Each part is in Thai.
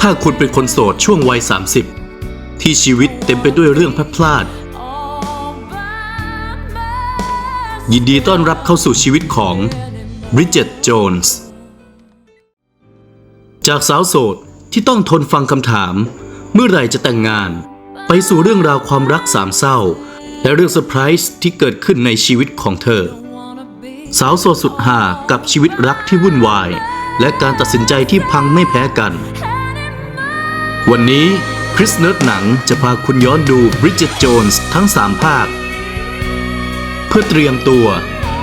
ถ้าคุณเป็นคนโสดช่วงวัย 30 ที่ชีวิตเต็มไปด้วยเรื่องพลาดพลาด ยินดีต้อนรับเข้าสู่ชีวิตของ Bridget Jones จากสาวโสดที่ต้องทนฟังคำถาม เมื่อไหร่จะแต่งงาน ไปสู่เรื่องราวความรักสามเศร้า และเรื่องเซอร์ไพรส์ที่เกิดขึ้นในชีวิตของเธอ สาวโสดสุดหากับชีวิตรักที่วุ่นวาย และการตัดสินใจที่พังไม่แพ้กัน วันนี้คริสเนิร์ดหนังจะพาคุณย้อนดู Bridget Jones ทั้ง 3 ภาค เพื่อเตรียมตัว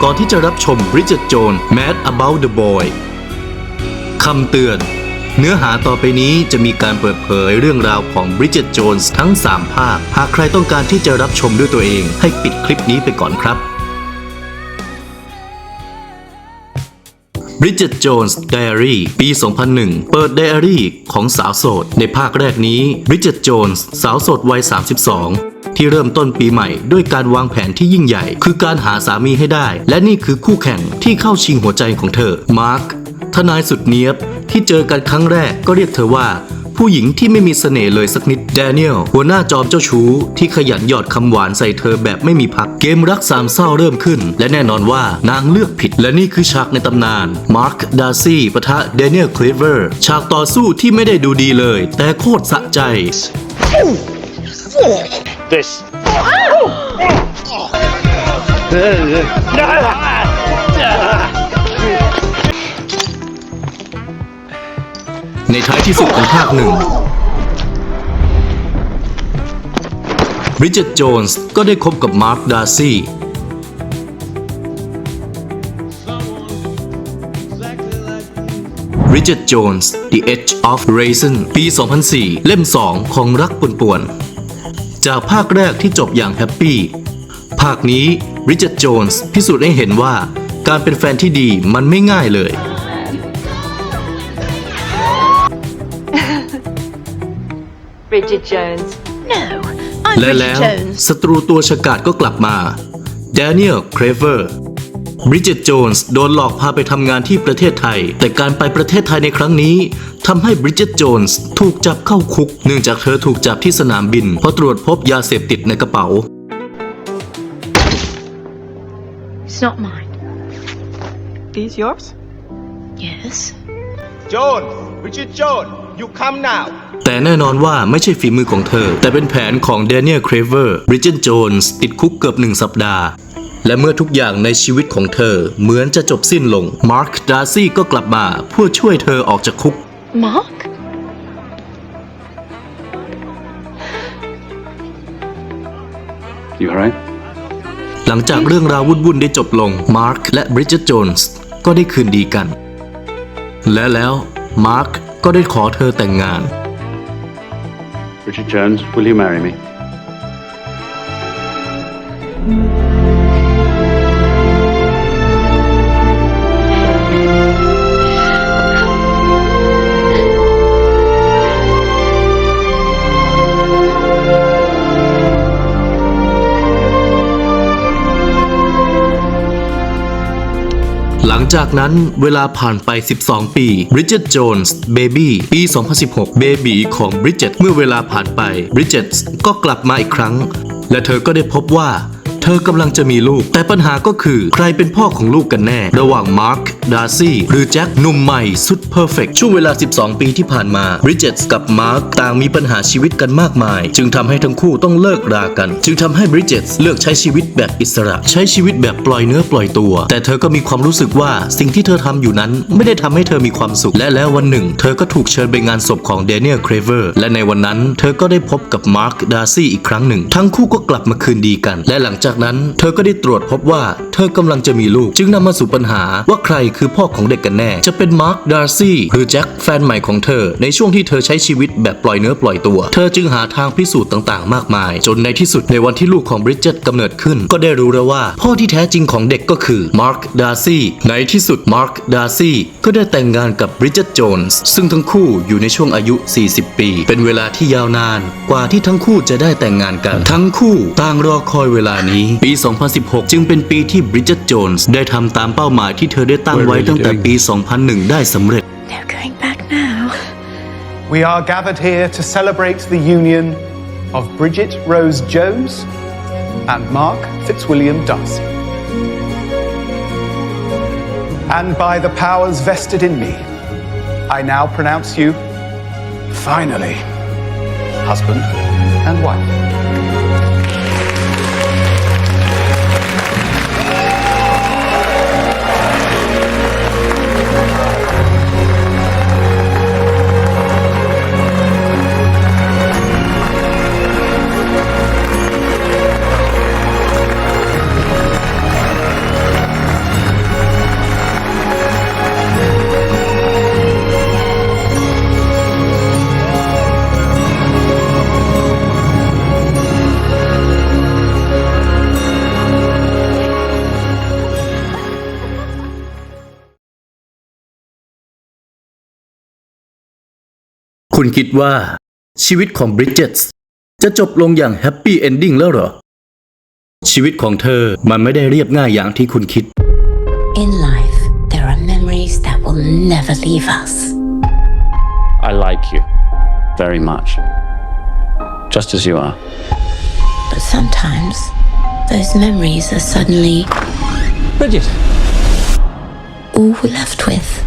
ก่อนที่จะรับชม Bridget Jones Mad About the Boy คำเตือน เนื้อหาต่อไปนี้จะมีการเปิดเผยเรื่องราวของ Bridget Jones ทั้ง 3 ภาค หากใครต้องการที่จะรับชมด้วยตัวเอง ให้ปิดคลิปนี้ไปก่อนครับ Bridget Jones Diary ปี 2001 เปิดไดอารี่ของสาวโสด ในภาคแรกนี้ Bridget Jones สาวโสดวัย 32ที่เริ่มต้นปีใหม่ด้วยการวางแผนที่ยิ่งใหญ่ คือการหาสามีให้ได้ และนี่คือคู่แข่งที่เข้าชิงหัวใจของเธอ มาร์ค ทนายสุดเนียบ ที่เจอกันครั้งแรกก็เรียกเธอว่า ผู้หญิงที่ไม่มีเสน่ห์เลยสักนิดแดเนียลหัวหน้าจอมเจ้าชู้ ที่ขยันหยอดคำหวานใส่เธอแบบไม่มีพักเกมรักสามเศร้าเริ่มขึ้น และแน่นอนว่านางเลือกผิดและนี่คือฉากในตำนานมาร์คดาร์ซี่ปะทะแดเนียลคลีเวอร์ฉากต่อสู้ที่ไม่ได้ดูดีเลย แต่โคตรสะใจ This. ในท้ายที่สุดของภาคหนึ่งบริ d เจตโจนส์ก็ได้คบกับมาร์คดาร์ซี่บริ d เจตโจนส์ The Edge of Raisin ปี 2004 เล่ม 2 ของรักป่วนๆ จากภาคแรกที่จบอย่างแฮปปี้ ภาคนี้บริ d เจตโจนส์พิสูจน์ให้เห็นว่าการเป็นแฟนที่ดีมันไม่ง่ายเลย Bridget Jones. No, I'm และ Bridget แล้ว Jones. ศัตรูตัวฉกาจก็กลับมา d a n เ e l c r a v e r บริ d เจตโจนส์โดนหลอกพาไปทำงานที่ประเทศไทย แต่การไปประเทศไทยในครั้งนี้ทำให้บริ d เจตโจนส์ถูกจับเข้าคุก เนื่องจากเธอถูกจับที่สนามบิน เพราะตรวจพบยาเสพติดในกระเป๋า It's not mine. These yours? Yes. Jones! Richard Jones! You come now! แต่แน่นอนว่าไม่ใช่ฝีมือของเธอ แต่เป็นแผนของ Daniel Craver Bridget Jones ติดคุกเกือบหนึ่งสัปดาห์ และเมื่อทุกอย่างในชีวิตของเธอ เหมือนจะจบสิ้นลง Mark Darcy ก็กลับมาเพื่อช่วยเธอออกจากคุก Mark? You alright? หลังจากเรื่องราววุ่นๆได้จบลงมาร์คและบริ d เจตโจนส์ก็ได้คืนดีกัน และแล้วมาร์ค ก็ได้ขอเธอแต่งงาน Richard Jones, will you marry me? ลังจากนั้นเวลาผ่านไป 12 ปี Bridget Jones Baby ปี 2016 Baby ของ Bridget เมื่อเวลาผ่านไป Bridget ก็กลับมาอีกครั้ง และเธอก็ได้พบว่า เธอกำลังจะมีลูก แต่ปัญหาก็คือใครเป็นพ่อของลูกกันแน่ ระหว่างมาร์ค ดาร์ซี่ หรือแจ็คหนุ่มใหม่ สุดเพอร์เฟกช่วงเวลา 12 ปีที่ผ่านมา Bridget กับมาร์คต่างมีปัญหาชีวิตกันมากมาย จึงทำให้ทั้งคู่ต้องเลิกรากัน จึงทำให้ Bridget เลือกใช้ชีวิตแบบอิสระ ใช้ชีวิตแบบปล่อยเนื้อปล่อยตัว แต่เธอก็มีความรู้สึกว่าสิ่งที่เธอทำอยู่นั้น ไม่ได้ทำให้เธอมีความสุข และแล้ววันหนึ่ง เธอก็ถูกเชิญไปงานศพของ Daniel Craver และในวันนั้น เธอก็ได้พบกับมาร์คดาร์ซี่อีกครั้งหนึ่ง ทั้งคู่ก็กลับมาคืนดีกัน และหลังจากนั้น เธอก็ได้ตรวจพบว่า เธอกำลังจะมีลูก จึงนำมาสู่ปัญหาว่าใครคือพ่อของเด็กกันแน่ จะเป็นมาร์คดาร์ซี่หรือแจ็คแฟนใหม่ของเธอ ในช่วงที่เธอใช้ชีวิตแบบปล่อยเนื้อปล่อยตัว เธอจึงหาทางพิสูจน์ต่างๆ มากมาย จนในที่สุดในวันที่ลูกของบริ d เจตกำเนิดขึ้น ก็ได้รู้แล้วว่า พ่อที่แท้จริงของเด็กก็คือมาร์คดาร์ซี่ในที่สุดมาร์คดาร์ซี่ก็ได้แต่งงานกับบริ d เจตโจนส์ซึ่งทั้งคู่อยู่ในช่วงอายุ 40 ปี เป็นเวลาที่ยาวนาน กว่าที่ทั้งคู่จะได้แต่งงานกัน ทั้งคู่ต่างรอคอยเวลานี้ ปี 2016 จึงเป็นปีที่บริ d เจตโจนส์ได้ทำตามเป้าหมายที่เธอได้ตั้งไว้ตั้งแต่ปี 2001 ได้สำเร็จ No going back now. we are gathered here to celebrate the union of Bridget Rose Jones and Mark Fitzwilliam Darcy. And by the powers vested in me, I now pronounce you, finally, husband and wife. คุณคิดว่าชีวิตของบริดเจตจะจบลงอย่างแฮปปี้เอนดิ้งแล้วเหรอ ชีวิตของเธอมันไม่ได้เรียบง่ายอย่างที่คุณคิด In life, there are memories that will never leave us. I like you very much. Just as you are. But sometimes, those memories are suddenly Bridget! all we're left with.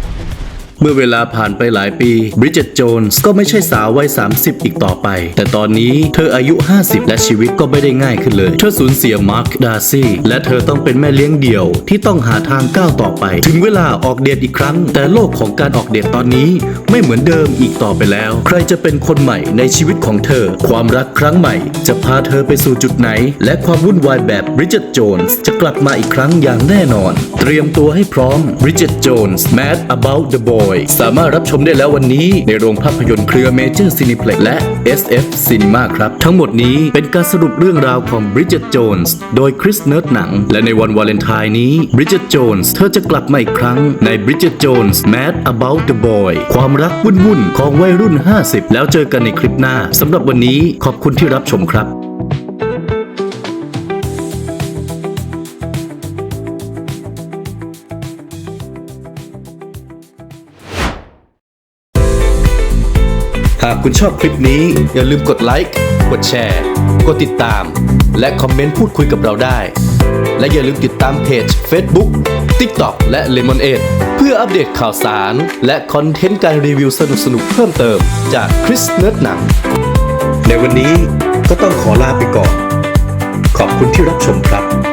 เมื่อเวลาผ่านไปหลายปี บริดเจตโจนส์ก็ไม่ใช่สาววัย 30 อีกต่อไป แต่ตอนนี้เธออายุ 50 และชีวิตก็ไม่ได้ง่ายขึ้นเลย เธอสูญเสียมาร์ค ดาร์ซี่ และเธอต้องเป็นแม่เลี้ยงเดี่ยวที่ต้องหาทางก้าวต่อไป ถึงเวลาออกเดทอีกครั้ง แต่โลกของการออกเดทตอนนี้ไม่เหมือนเดิมอีกต่อไปแล้ว ใครจะเป็นคนใหม่ในชีวิตของเธอ ความรักครั้งใหม่ จะพาเธอไปสู่จุดไหน และความวุ่นวายแบบบริดเจตโจนส์จะกลับมาอีกครั้งอย่างแน่นอน เตรียมตัวให้พร้อม Bridget Jones Mad About the Boy สามารถรับชมได้แล้ววันนี้ ในโรงภาพยนตร์เครือ Major Cineplex และ SF Cinema ครับ ทั้งหมดนี้เป็นการสรุปเรื่องราวของ Bridget Jones โดยคริสเนิร์ดหนัง และในวันวาเลนไทน์นี้ Bridget Jones เธอจะกลับมาอีกครั้งใน Bridget Jones Mad About the Boy ความรักวุ่นๆของวัยรุ่น 50 แล้วเจอกันในคลิปหน้าสำหรับวันนี้ขอบคุณที่รับชมครับากคุณชอบคลิปนี้อย่าลืมกดไลค์กดแชร์ กดติดตาม และคอมเมนต์พูดคุยกับเราได้ และอย่าลืมติดตามเพจ Facebook TikTok และ Lemonade เพื่ออัปเดตข่าวสาร และคอนเทนต์การรีวิวสนุกๆเพิ่มเติมจากคริสเนิร์ดหนังในวันนี้ก็ต้องขอลาไปก่อน ขอบคุณที่รับชมครับ